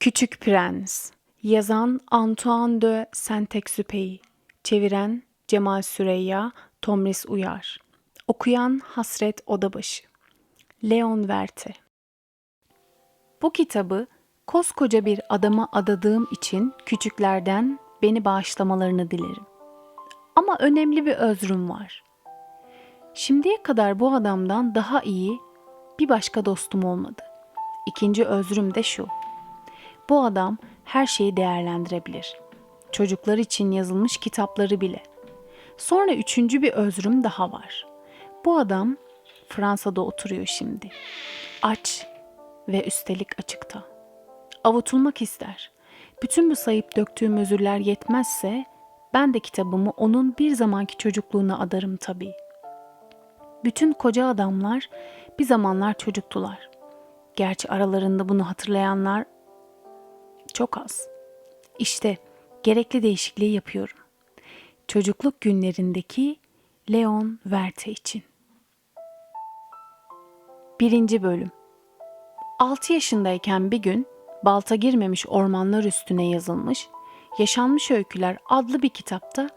Küçük Prens Yazan Antoine de Saint-Exupéry Çeviren Cemal Süreyya Tomris Uyar Okuyan Hasret Odabaşı Leon Verte Bu kitabı koskoca bir adama adadığım için küçüklerden beni bağışlamalarını dilerim. Ama önemli bir özrüm var. Şimdiye kadar bu adamdan daha iyi bir başka dostum olmadı. İkinci özrüm de şu. Bu adam her şeyi değerlendirebilir. Çocuklar için yazılmış kitapları bile. Sonra üçüncü bir özrüm daha var. Bu adam Fransa'da oturuyor şimdi. Aç ve üstelik açıkta. Avutulmak ister. Bütün bu sayıp döktüğüm özürler yetmezse ben de kitabımı onun bir zamanki çocukluğuna adarım tabii. Bütün koca adamlar bir zamanlar çocuktular. Gerçi aralarında bunu hatırlayanlar çok az. İşte gerekli değişikliği yapıyorum. Çocukluk günlerindeki Leon Verte için. Birinci bölüm. 6 yaşındayken bir gün balta girmemiş ormanlar üstüne yazılmış Yaşanmış Öyküler adlı bir kitapta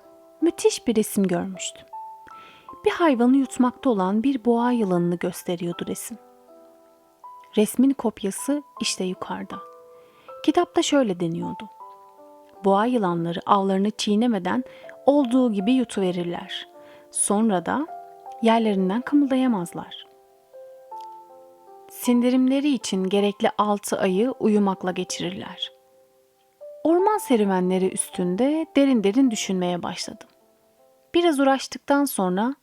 müthiş bir resim görmüştüm. Bir hayvanı yutmakta olan bir boğa yılanını gösteriyordu resim. Resmin kopyası işte yukarıda. Kitapta şöyle deniyordu. Boğa yılanları avlarını çiğnemeden olduğu gibi yutuverirler. Sonra da yerlerinden kımıldayamazlar. Sindirimleri için gerekli altı ayı uyumakla geçirirler. Orman serüvenleri üstünde derin derin düşünmeye başladım. Biraz uğraştıktan sonra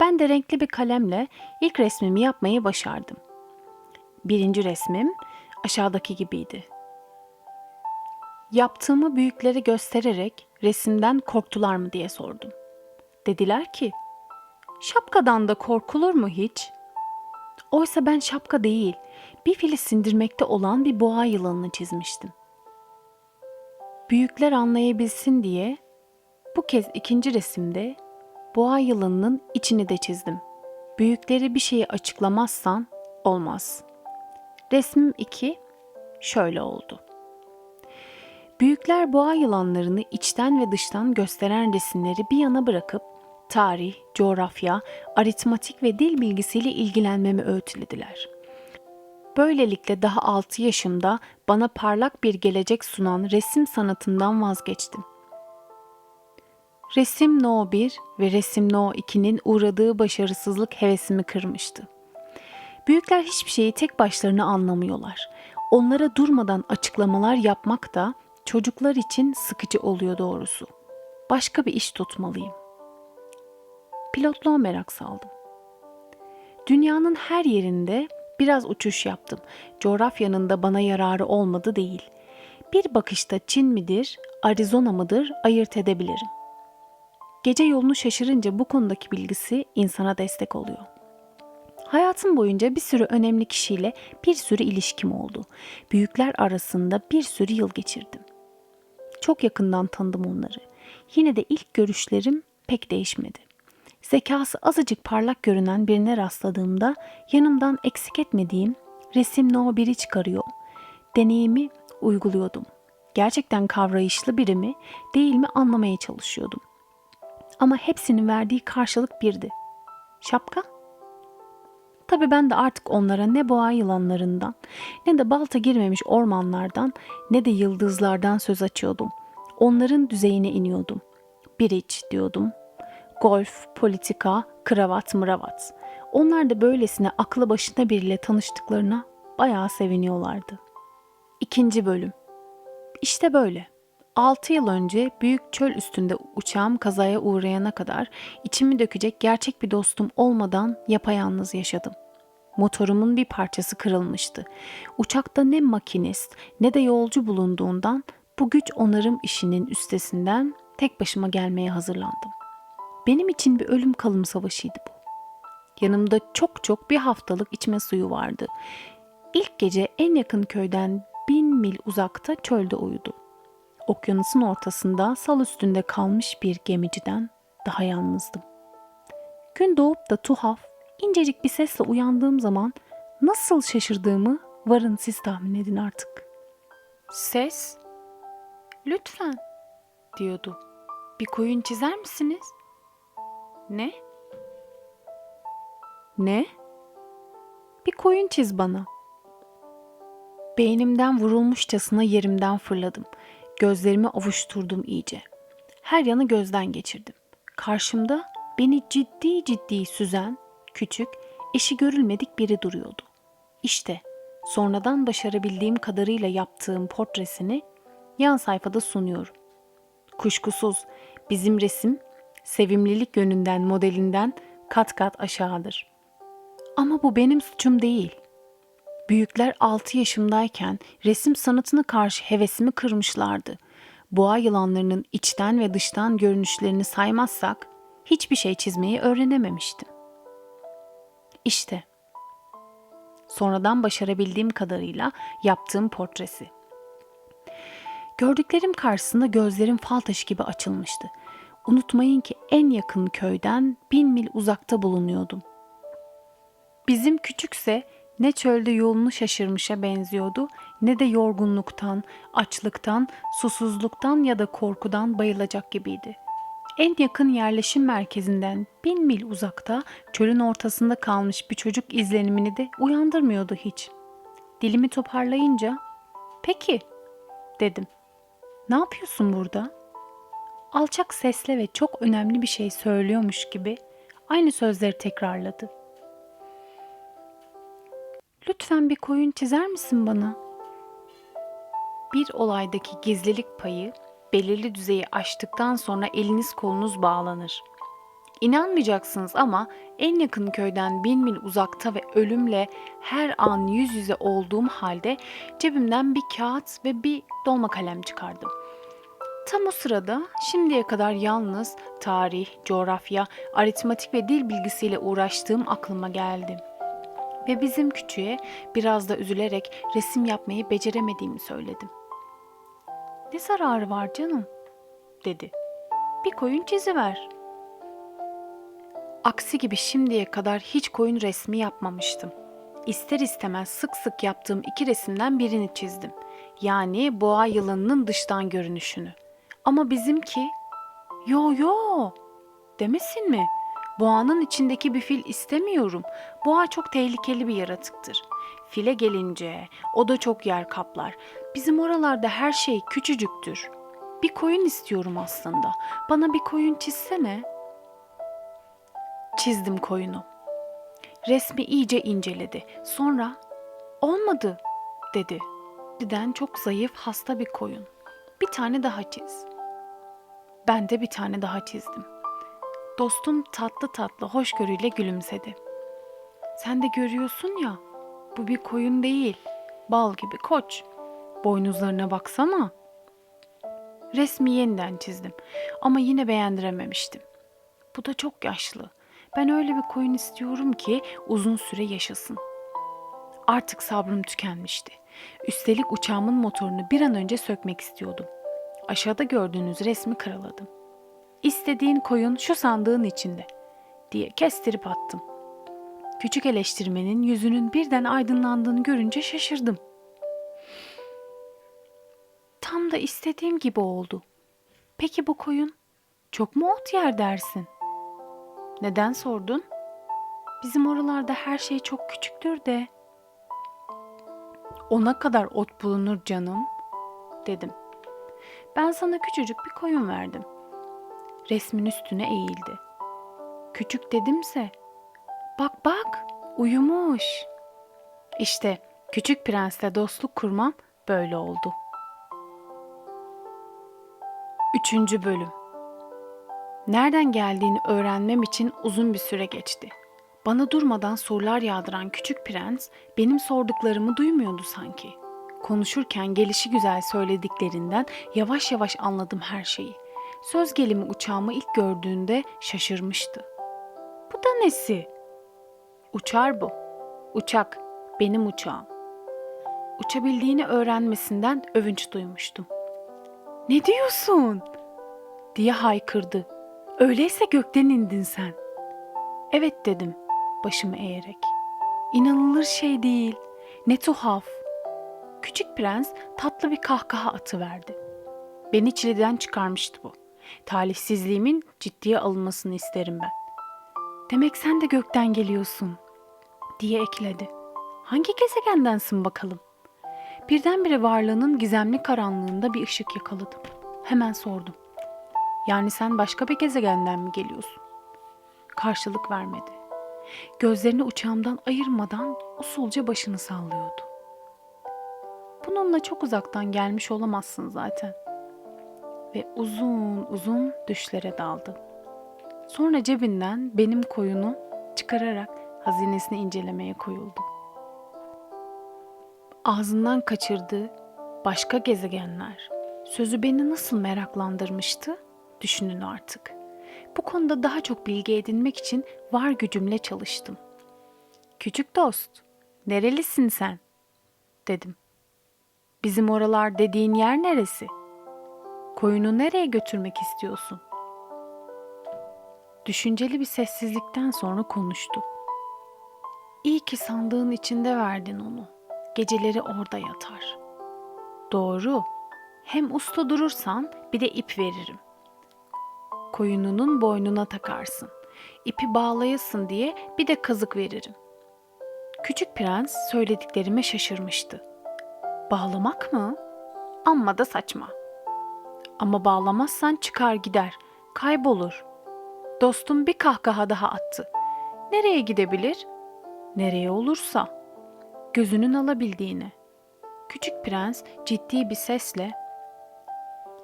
ben de renkli bir kalemle ilk resmimi yapmayı başardım. Birinci resmim aşağıdaki gibiydi. Yaptığımı büyüklere göstererek resimden korktular mı diye sordum. Dediler ki, şapkadan da korkulur mu hiç? Oysa ben şapka değil, bir fili sindirmekte olan bir boğa yılanını çizmiştim. Büyükler anlayabilsin diye bu kez ikinci resimde boğa yılanının içini de çizdim. Büyükleri bir şeyi açıklamazsan olmaz. Resmim 2 şöyle oldu. Büyükler boğa yılanlarını içten ve dıştan gösteren resimleri bir yana bırakıp tarih, coğrafya, aritmatik ve dil bilgisiyle ilgilenmemi öğütlediler. Böylelikle daha 6 yaşımda bana parlak bir gelecek sunan resim sanatından vazgeçtim. Resim No 1 ve Resim No 2'nin uğradığı başarısızlık hevesimi kırmıştı. Büyükler hiçbir şeyi tek başlarına anlamıyorlar. Onlara durmadan açıklamalar yapmak da çocuklar için sıkıcı oluyor doğrusu. Başka bir iş tutmalıyım. Pilotluğa merak saldım. Dünyanın her yerinde biraz uçuş yaptım. Coğrafyanın da bana yararı olmadı değil. Bir bakışta Çin midir, Arizona mıdır ayırt edebilirim. Gece yolunu şaşırınca bu konudaki bilgisi insana destek oluyor. Hayatım boyunca bir sürü önemli kişiyle bir sürü ilişkim oldu. Büyükler arasında bir sürü yıl geçirdim. Çok yakından tanıdım onları. Yine de ilk görüşlerim pek değişmedi. Zekası azıcık parlak görünen birine rastladığımda yanımdan eksik etmediğim resim no biri çıkarıyor. Deneyimi uyguluyordum. Gerçekten kavrayışlı biri mi değil mi anlamaya çalışıyordum. Ama hepsinin verdiği karşılık birdi. Şapka? Tabii ben de artık onlara ne boğa yılanlarından, ne de balta girmemiş ormanlardan, ne de yıldızlardan söz açıyordum. Onların düzeyine iniyordum. Bir iç diyordum. Golf, politika, kravat mıravat. Onlar da böylesine aklı başına biriyle tanıştıklarına bayağı seviniyorlardı. İkinci bölüm. İşte böyle. 6 yıl önce büyük çöl üstünde uçağım kazaya uğrayana kadar içimi dökecek gerçek bir dostum olmadan yapayalnız yaşadım. Motorumun bir parçası kırılmıştı. Uçakta ne makinist ne de yolcu bulunduğundan bu güç onarım işinin üstesinden tek başıma gelmeye hazırlandım. Benim için bir ölüm kalım savaşıydı bu. Yanımda çok çok bir haftalık içme suyu vardı. İlk gece en yakın köyden bin mil uzakta çölde uyudum okyanusun ortasında sal üstünde kalmış bir gemiciden daha yalnızdım. Gün doğup da tuhaf, incecik bir sesle uyandığım zaman nasıl şaşırdığımı varın siz tahmin edin artık. Ses? Lütfen, diyordu. Bir koyun çizer misiniz? Ne? Ne? Bir koyun çiz bana. Beynimden vurulmuşçasına yerimden fırladım. Gözlerimi avuşturdum iyice. Her yanı gözden geçirdim. Karşımda beni ciddi ciddi süzen, küçük, eşi görülmedik biri duruyordu. İşte sonradan başarabildiğim kadarıyla yaptığım portresini yan sayfada sunuyorum. Kuşkusuz bizim resim sevimlilik yönünden modelinden kat kat aşağıdır. Ama bu benim suçum değil. Büyükler 6 yaşımdayken resim sanatına karşı hevesimi kırmışlardı. Boğa yılanlarının içten ve dıştan görünüşlerini saymazsak hiçbir şey çizmeyi öğrenememiştim. İşte sonradan başarabildiğim kadarıyla yaptığım portresi. Gördüklerim karşısında gözlerim fal taşı gibi açılmıştı. Unutmayın ki en yakın köyden bin mil uzakta bulunuyordum. Bizim küçükse ne çölde yolunu şaşırmışa benziyordu ne de yorgunluktan, açlıktan, susuzluktan ya da korkudan bayılacak gibiydi. En yakın yerleşim merkezinden bin mil uzakta çölün ortasında kalmış bir çocuk izlenimini de uyandırmıyordu hiç. Dilimi toparlayınca "Peki." dedim. "Ne yapıyorsun burada?" Alçak sesle ve çok önemli bir şey söylüyormuş gibi aynı sözleri tekrarladı. Lütfen bir koyun çizer misin bana? Bir olaydaki gizlilik payı belirli düzeyi aştıktan sonra eliniz kolunuz bağlanır. İnanmayacaksınız ama en yakın köyden bin mil uzakta ve ölümle her an yüz yüze olduğum halde cebimden bir kağıt ve bir dolma kalem çıkardım. Tam o sırada şimdiye kadar yalnız tarih, coğrafya, aritmatik ve dil bilgisiyle uğraştığım aklıma geldi ve bizim küçüğe biraz da üzülerek resim yapmayı beceremediğimi söyledim. Ne zararı var canım? dedi. Bir koyun çiziver. Aksi gibi şimdiye kadar hiç koyun resmi yapmamıştım. İster istemez sık sık yaptığım iki resimden birini çizdim. Yani boğa yılanının dıştan görünüşünü. Ama bizimki yo yo demesin mi? Boğanın içindeki bir fil istemiyorum. Boğa çok tehlikeli bir yaratıktır. File gelince o da çok yer kaplar. Bizim oralarda her şey küçücüktür. Bir koyun istiyorum aslında. Bana bir koyun çizsene. Çizdim koyunu. Resmi iyice inceledi. Sonra olmadı dedi. Diden çok zayıf hasta bir koyun. Bir tane daha çiz. Ben de bir tane daha çizdim. Dostum tatlı tatlı hoşgörüyle gülümsedi. Sen de görüyorsun ya, bu bir koyun değil, bal gibi koç. Boynuzlarına baksana. Resmi yeniden çizdim ama yine beğendirememiştim. Bu da çok yaşlı. Ben öyle bir koyun istiyorum ki uzun süre yaşasın. Artık sabrım tükenmişti. Üstelik uçağımın motorunu bir an önce sökmek istiyordum. Aşağıda gördüğünüz resmi karaladım. İstediğin koyun şu sandığın içinde diye kestirip attım. Küçük eleştirmenin yüzünün birden aydınlandığını görünce şaşırdım. Tam da istediğim gibi oldu. Peki bu koyun çok mu ot yer dersin? Neden sordun? Bizim oralarda her şey çok küçüktür de. Ona kadar ot bulunur canım, dedim. Ben sana küçücük bir koyun verdim. Resmin üstüne eğildi. Küçük dedimse, bak bak uyumuş. İşte küçük prensle dostluk kurmam böyle oldu. Üçüncü bölüm Nereden geldiğini öğrenmem için uzun bir süre geçti. Bana durmadan sorular yağdıran küçük prens benim sorduklarımı duymuyordu sanki. Konuşurken gelişi güzel söylediklerinden yavaş yavaş anladım her şeyi. Söz gelimi uçağımı ilk gördüğünde şaşırmıştı. Bu da nesi? Uçar bu. Uçak, benim uçağım. Uçabildiğini öğrenmesinden övünç duymuştum. Ne diyorsun? diye haykırdı. Öyleyse gökten indin sen. Evet dedim başımı eğerek. İnanılır şey değil. Ne tuhaf. Küçük prens tatlı bir kahkaha atıverdi. Beni çileden çıkarmıştı bu. Talihsizliğimin ciddiye alınmasını isterim ben. Demek sen de gökten geliyorsun diye ekledi. Hangi gezegendensin bakalım? Birdenbire varlığının gizemli karanlığında bir ışık yakaladım. Hemen sordum. Yani sen başka bir gezegenden mi geliyorsun? Karşılık vermedi. Gözlerini uçağımdan ayırmadan usulca başını sallıyordu. Bununla çok uzaktan gelmiş olamazsın zaten. Ve uzun uzun düşlere daldı. Sonra cebinden benim koyunu çıkararak hazinesini incelemeye koyuldu. Ağzından kaçırdığı başka gezegenler sözü beni nasıl meraklandırmıştı düşünün artık. Bu konuda daha çok bilgi edinmek için var gücümle çalıştım. Küçük dost, nerelisin sen? dedim. Bizim oralar dediğin yer neresi? Koyunu nereye götürmek istiyorsun? Düşünceli bir sessizlikten sonra konuştu. İyi ki sandığın içinde verdin onu. Geceleri orada yatar. Doğru. Hem usta durursan bir de ip veririm. Koyununun boynuna takarsın. İpi bağlayasın diye bir de kazık veririm. Küçük prens söylediklerime şaşırmıştı. Bağlamak mı? Amma da saçma. Ama bağlamazsan çıkar gider, kaybolur. Dostum bir kahkaha daha attı. Nereye gidebilir? Nereye olursa. Gözünün alabildiğine. Küçük prens ciddi bir sesle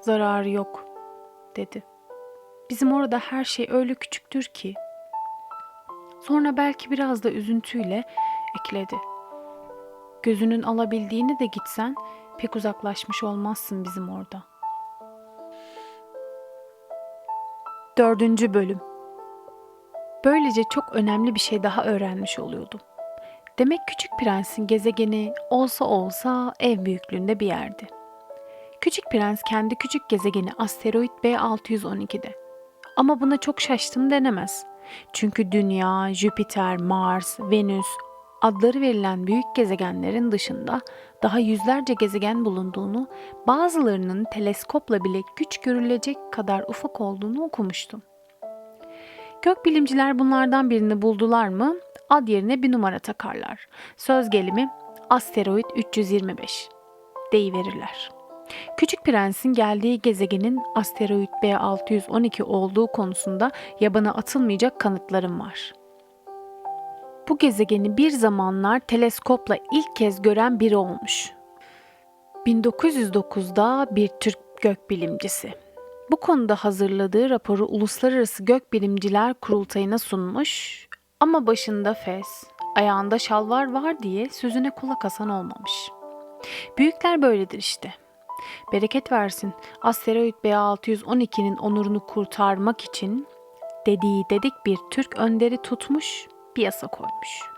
"Zararı yok." dedi. Bizim orada her şey öyle küçüktür ki. Sonra belki biraz da üzüntüyle ekledi. Gözünün alabildiğini de gitsen pek uzaklaşmış olmazsın bizim orada. Dördüncü bölüm Böylece çok önemli bir şey daha öğrenmiş oluyordum. Demek Küçük Prens'in gezegeni olsa olsa ev büyüklüğünde bir yerdi. Küçük Prens kendi küçük gezegeni asteroid B612'de. Ama buna çok şaştım denemez. Çünkü Dünya, Jüpiter, Mars, Venüs adları verilen büyük gezegenlerin dışında daha yüzlerce gezegen bulunduğunu, bazılarının teleskopla bile güç görülecek kadar ufak olduğunu okumuştum. Gökbilimciler bunlardan birini buldular mı ad yerine bir numara takarlar. Söz gelimi asteroid 325 deyiverirler. Küçük Prens'in geldiği gezegenin asteroid B612 olduğu konusunda yabana atılmayacak kanıtlarım var. Bu gezegeni bir zamanlar teleskopla ilk kez gören biri olmuş. 1909'da bir Türk gökbilimcisi. Bu konuda hazırladığı raporu Uluslararası Gökbilimciler Kurultayı'na sunmuş ama başında fes, ayağında şalvar var diye sözüne kulak asan olmamış. Büyükler böyledir işte. Bereket versin asteroid B612'nin onurunu kurtarmak için dediği dedik bir Türk önderi tutmuş, bir yasa koymuş.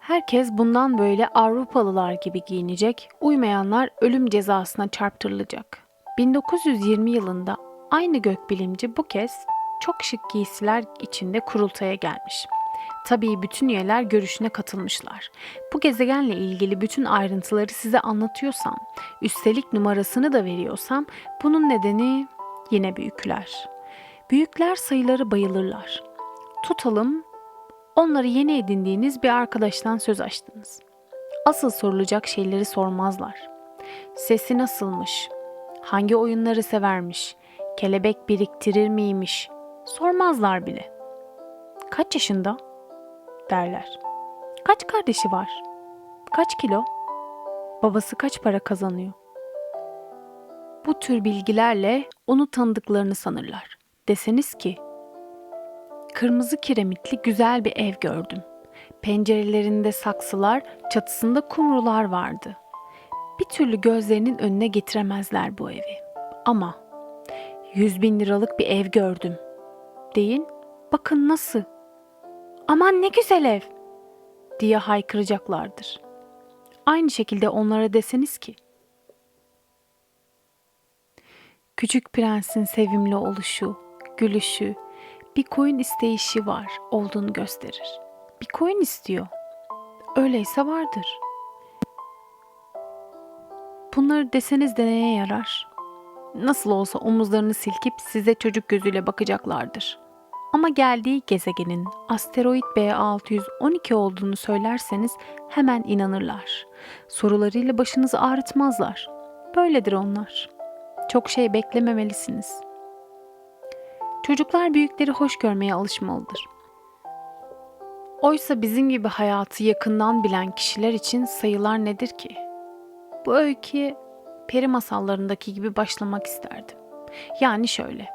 Herkes bundan böyle Avrupalılar gibi giyinecek, uymayanlar ölüm cezasına çarptırılacak. 1920 yılında aynı gökbilimci bu kez çok şık giysiler içinde kurultaya gelmiş. Tabii bütün üyeler görüşüne katılmışlar. Bu gezegenle ilgili bütün ayrıntıları size anlatıyorsam, üstelik numarasını da veriyorsam bunun nedeni yine büyükler. Büyükler sayıları bayılırlar. Tutalım onları yeni edindiğiniz bir arkadaştan söz açtınız. Asıl sorulacak şeyleri sormazlar. Sesi nasılmış? Hangi oyunları severmiş? Kelebek biriktirir miymiş? Sormazlar bile. Kaç yaşında? derler. Kaç kardeşi var? Kaç kilo? Babası kaç para kazanıyor? Bu tür bilgilerle onu tanıdıklarını sanırlar. Deseniz ki, kırmızı kiremitli güzel bir ev gördüm. Pencerelerinde saksılar, çatısında kumrular vardı. Bir türlü gözlerinin önüne getiremezler bu evi. Ama yüz bin liralık bir ev gördüm. Deyin, bakın nasıl aman ne güzel ev diye haykıracaklardır. Aynı şekilde onlara deseniz ki Küçük prensin sevimli oluşu, gülüşü, bir koyun isteyişi var olduğunu gösterir. Bir koyun istiyor. Öyleyse vardır. Bunları deseniz de neye yarar? Nasıl olsa omuzlarını silkip size çocuk gözüyle bakacaklardır. Ama geldiği gezegenin asteroid B612 olduğunu söylerseniz hemen inanırlar. Sorularıyla başınızı ağrıtmazlar. Böyledir onlar. Çok şey beklememelisiniz. Çocuklar büyükleri hoş görmeye alışmalıdır. Oysa bizim gibi hayatı yakından bilen kişiler için sayılar nedir ki? Bu öyküye peri masallarındaki gibi başlamak isterdim. Yani şöyle.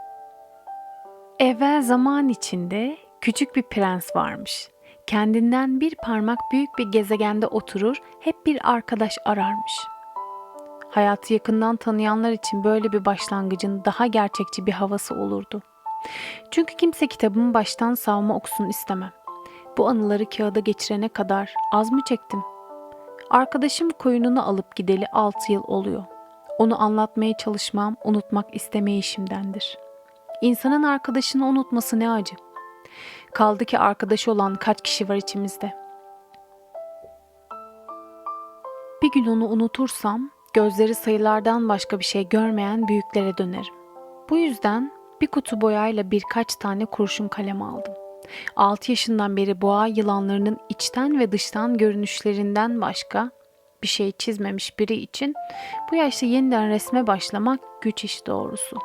Evvel zaman içinde küçük bir prens varmış. Kendinden bir parmak büyük bir gezegende oturur, hep bir arkadaş ararmış. Hayatı yakından tanıyanlar için böyle bir başlangıcın daha gerçekçi bir havası olurdu. Çünkü kimse kitabımı baştan savma okusun istemem. Bu anıları kağıda geçirene kadar az mı çektim? Arkadaşım koyununu alıp gideli 6 yıl oluyor. Onu anlatmaya çalışmam, unutmak istemeyişimdendir. İnsanın arkadaşını unutması ne acı. Kaldı ki arkadaşı olan kaç kişi var içimizde. Bir gün onu unutursam gözleri sayılardan başka bir şey görmeyen büyüklere dönerim. Bu yüzden bir kutu boyayla birkaç tane kurşun kalem aldım. 6 yaşından beri boğa yılanlarının içten ve dıştan görünüşlerinden başka bir şey çizmemiş biri için bu yaşta yeniden resme başlamak güç iş doğrusu.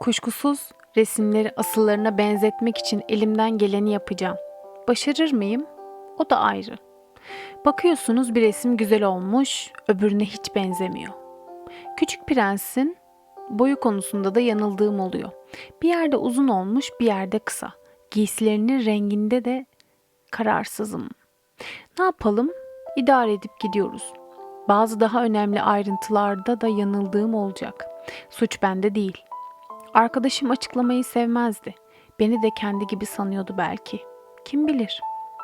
Kuşkusuz resimleri asıllarına benzetmek için elimden geleni yapacağım. Başarır mıyım? O da ayrı. Bakıyorsunuz bir resim güzel olmuş, öbürüne hiç benzemiyor. Küçük Prens'in boyu konusunda da yanıldığım oluyor. Bir yerde uzun olmuş, bir yerde kısa. Giysilerinin renginde de kararsızım. Ne yapalım? İdare edip gidiyoruz. Bazı daha önemli ayrıntılarda da yanıldığım olacak. Suç bende değil. Arkadaşım açıklamayı sevmezdi. Beni de kendi gibi sanıyordu belki. Kim bilir?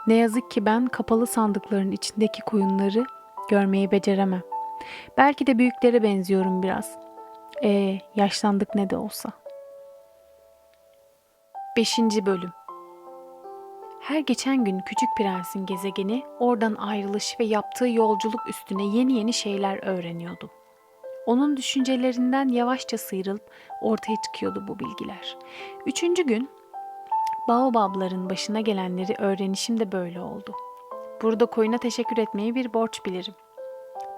Ne yazık ki ben kapalı sandıkların içindeki koyunları görmeyi beceremem. Belki de büyüklere benziyorum biraz. Ee, yaşlandık ne de olsa. 5. Bölüm Her geçen gün Küçük Prens'in gezegeni oradan ayrılış ve yaptığı yolculuk üstüne yeni yeni şeyler öğreniyordum. Onun düşüncelerinden yavaşça sıyrılıp ortaya çıkıyordu bu bilgiler. Üçüncü gün Baobabların başına gelenleri öğrenişim de böyle oldu. Burada koyuna teşekkür etmeyi bir borç bilirim.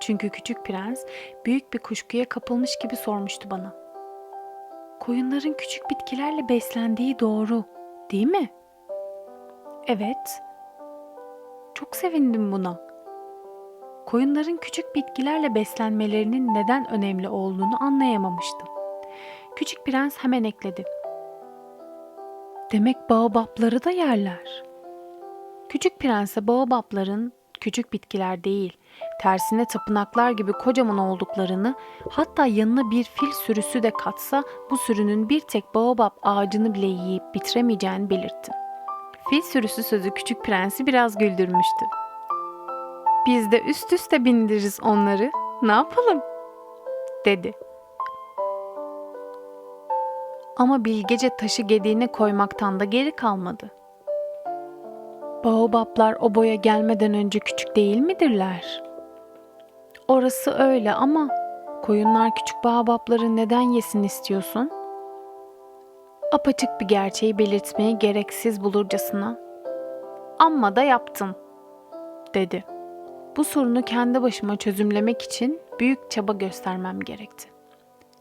Çünkü küçük prens büyük bir kuşkuya kapılmış gibi sormuştu bana. Koyunların küçük bitkilerle beslendiği doğru, değil mi? Evet. Çok sevindim buna. Koyunların küçük bitkilerle beslenmelerinin neden önemli olduğunu anlayamamıştım. Küçük prens hemen ekledi. Demek baobapları da yerler. Küçük prense baobapların küçük bitkiler değil, tersine tapınaklar gibi kocaman olduklarını, hatta yanına bir fil sürüsü de katsa bu sürünün bir tek baobab ağacını bile yiyip bitiremeyeceğini belirttim. Fil sürüsü sözü küçük prensi biraz güldürmüştü. Biz de üst üste bindiririz onları. Ne yapalım? dedi. Ama bilgece taşı gediğine koymaktan da geri kalmadı. Baobaplar o boya gelmeden önce küçük değil midirler? Orası öyle ama koyunlar küçük baobapları neden yesin istiyorsun? Apaçık bir gerçeği belirtmeyi gereksiz bulurcasına. Amma da yaptın, dedi. Bu sorunu kendi başıma çözümlemek için büyük çaba göstermem gerekti.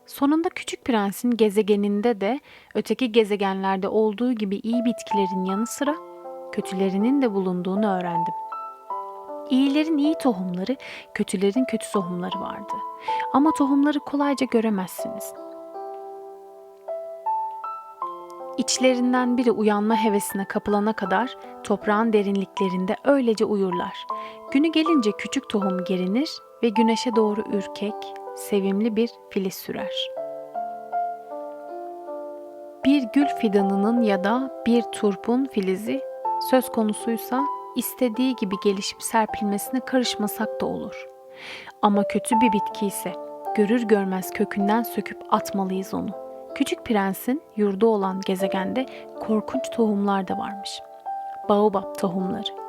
Sonunda Küçük Prens'in gezegeninde de öteki gezegenlerde olduğu gibi iyi bitkilerin yanı sıra kötülerinin de bulunduğunu öğrendim. İyilerin iyi tohumları, kötülerin kötü tohumları vardı. Ama tohumları kolayca göremezsiniz. İçlerinden biri uyanma hevesine kapılana kadar toprağın derinliklerinde öylece uyurlar. Günü gelince küçük tohum gerinir ve güneşe doğru ürkek, sevimli bir filiz sürer. Bir gül fidanının ya da bir turpun filizi söz konusuysa istediği gibi gelişip serpilmesine karışmasak da olur. Ama kötü bir bitki ise görür görmez kökünden söküp atmalıyız onu. Küçük prensin yurdu olan gezegende korkunç tohumlar da varmış. Baobab tohumları.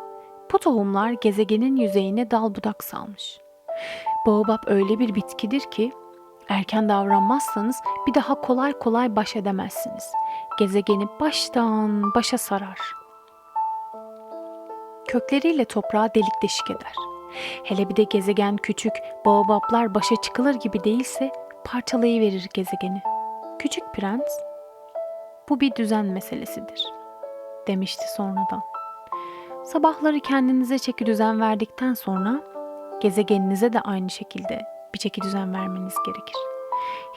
Bu tohumlar gezegenin yüzeyine dal budak salmış. Baobab öyle bir bitkidir ki erken davranmazsanız bir daha kolay kolay baş edemezsiniz. Gezegeni baştan başa sarar. Kökleriyle toprağı delik deşik eder. Hele bir de gezegen küçük, baobablar başa çıkılır gibi değilse parçalayıverir gezegeni. Küçük prens, bu bir düzen meselesidir, demişti sonradan. Sabahları kendinize çeki düzen verdikten sonra gezegeninize de aynı şekilde bir çeki düzen vermeniz gerekir.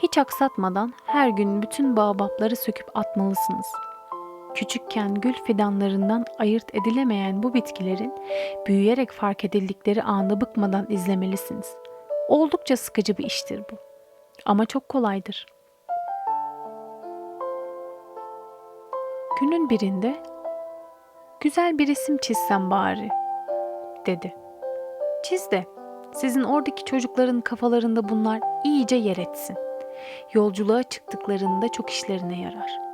Hiç aksatmadan her gün bütün baobabları söküp atmalısınız. Küçükken gül fidanlarından ayırt edilemeyen bu bitkilerin büyüyerek fark edildikleri anı bıkmadan izlemelisiniz. Oldukça sıkıcı bir iştir bu. Ama çok kolaydır. Günün birinde güzel bir resim çizsem bari dedi. Çiz de sizin oradaki çocukların kafalarında bunlar iyice yer etsin. Yolculuğa çıktıklarında çok işlerine yarar.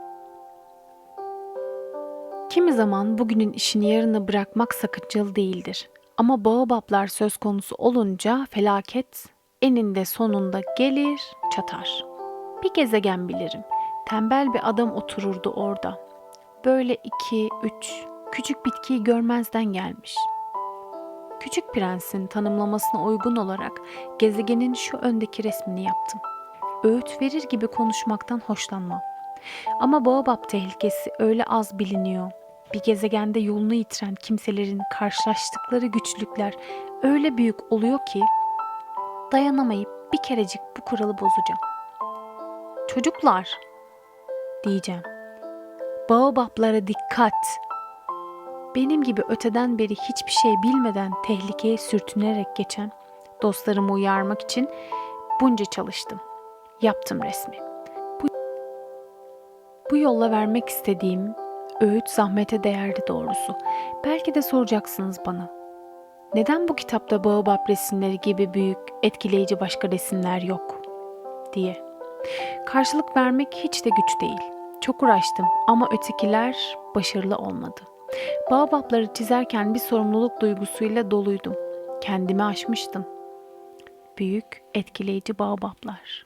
Kimi zaman bugünün işini yarına bırakmak sakıncalı değildir. Ama baobablar söz konusu olunca felaket eninde sonunda gelir, çatar. Bir gezegen bilirim. Tembel bir adam otururdu orada. Böyle iki, üç, küçük bitkiyi görmezden gelmiş. Küçük prensin tanımlamasına uygun olarak gezegenin şu öndeki resmini yaptım. Öğüt verir gibi konuşmaktan hoşlanmam. Ama Baobab tehlikesi öyle az biliniyor. Bir gezegende yolunu yitiren kimselerin karşılaştıkları güçlükler öyle büyük oluyor ki dayanamayıp bir kerecik bu kuralı bozacağım. Çocuklar diyeceğim. Baobablara dikkat. Benim gibi öteden beri hiçbir şey bilmeden tehlikeye sürtünerek geçen dostlarımı uyarmak için bunca çalıştım. Yaptım resmi. Bu, yolla vermek istediğim öğüt zahmete değerli doğrusu. Belki de soracaksınız bana. Neden bu kitapta baobab resimleri gibi büyük, etkileyici başka resimler yok? diye. Karşılık vermek hiç de güç değil. Çok uğraştım ama ötekiler başarılı olmadı. Baobabları çizerken bir sorumluluk duygusuyla doluydum. Kendimi aşmıştım. Büyük, etkileyici baobablar.